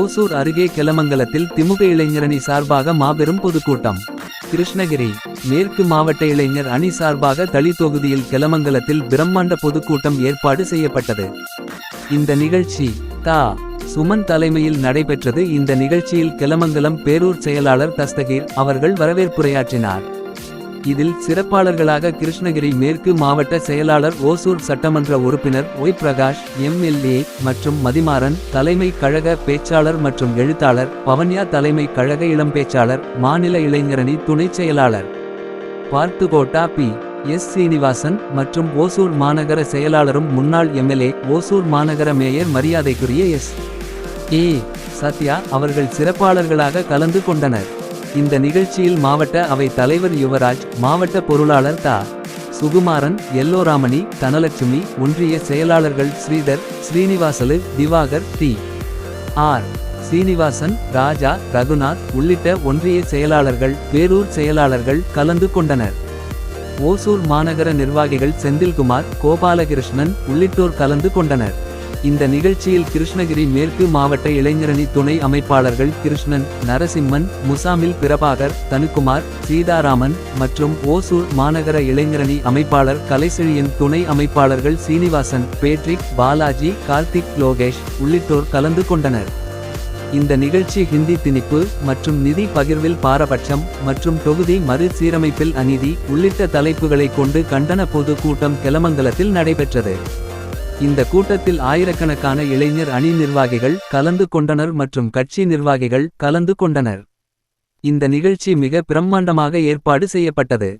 ஓசூர் அருகே கிளமங்கலத்தில் திமுக இளைஞரணி சார்பாக மாபெரும் பொதுக்கூட்டம். கிருஷ்ணகிரி மேற்கு மாவட்ட இளைஞர் அணி சார்பாக தளி தொகுதியில் கிளமங்கலத்தில் பிரம்மாண்ட பொதுக்கூட்டம் ஏற்பாடு செய்யப்பட்டது. இந்த நிகழ்ச்சி தா சுமன் தலைமையில் நடைபெற்றது இந்த நிகழ்ச்சியில் கிளமங்கலம் பேரூர் செயலாளர் தஸ்தகீர் அவர்கள் வரவேற்புரையாற்றினார். இதில் சிறப்பாளர்களாக கிருஷ்ணகிரி மேற்கு மாவட்ட செயலாளர் ஓசூர் சட்டமன்ற உறுப்பினர் ஒய் பிரகாஷ் எம்எல்ஏ மற்றும் மதிமாறன் தலைமை கழக பேச்சாளர் மற்றும் எழுத்தாளர் பவன்யா தலைமை கழக இளம் பேச்சாளர் மாநில இளைஞரணி துணைச் செயலாளர். பார்த்துகோட்டா பி. எஸ். சீனிவாசன் மற்றும் ஓசூர் மாநகர செயலாளரும் முன்னாள் எம்எல்ஏ ஓசூர் மாநகர மேயர் மரியாதைக்குரிய எஸ். ஏ சத்யா அவர்கள் சிறப்பாளர்களாக கலந்து கொண்டனர். இந்த நிகழ்ச்சியில் மாவட்ட அவை தலைவர் யுவராஜ் மாவட்ட பொருளாளர் தா. சுகுமாரன் எல்லோராமணி தனலட்சுமி ஒன்றிய செயலாளர்கள் ஸ்ரீதர் ஸ்ரீனிவாசலு திவாகர் டி. ஆர். சீனிவாசன் ராஜா ரகுநாத் உள்ளிட்ட ஒன்றிய செயலாளர்கள் வேரூர் செயலாளர்கள் கலந்து கொண்டனர். ஓசூர் மாநகர நிர்வாகிகள் செந்தில்குமார் கோபாலகிருஷ்ணன் உள்ளிட்டோர் கலந்து கொண்டனர். இந்த நிகழ்ச்சியில் கிருஷ்ணகிரி மேற்கு மாவட்ட இளைஞரணி துணை அமைப்பாளர்கள் கிருஷ்ணன் நரசிம்மன் முசாமில் பிரபாகர் தனுக்குமார் சீதாராமன் மற்றும் ஓசூர் மாநகர இளைஞரணி அமைப்பாளர் கலைசெழியின் துணை அமைப்பாளர்கள் சீனிவாசன் பேட்ரிக் பாலாஜி கார்த்திக் லோகேஷ் உள்ளிட்டோர் கலந்து கொண்டனர். இந்த நிகழ்ச்சி ஹிந்தி திணிப்பு மற்றும் நிதி பகிர்வில் பாரபட்சம் மற்றும் தொகுதி மறுசீரமைப்பில் அநீதி உள்ளிட்ட தலைப்புகளை கொண்டு கண்டன பொது கூட்டம் கிளமங்கலத்தில் நடைபெற்றது. இந்த கூட்டத்தில் ஆயிரக்கணக்கான இளைஞர் அணி நிர்வாகிகள் கலந்து கொண்டனர் மற்றும் கட்சி நிர்வாகிகள் கலந்து கொண்டனர். இந்த நிகழ்ச்சி மிக பிரம்மாண்டமாக ஏற்பாடு செய்யப்பட்டது.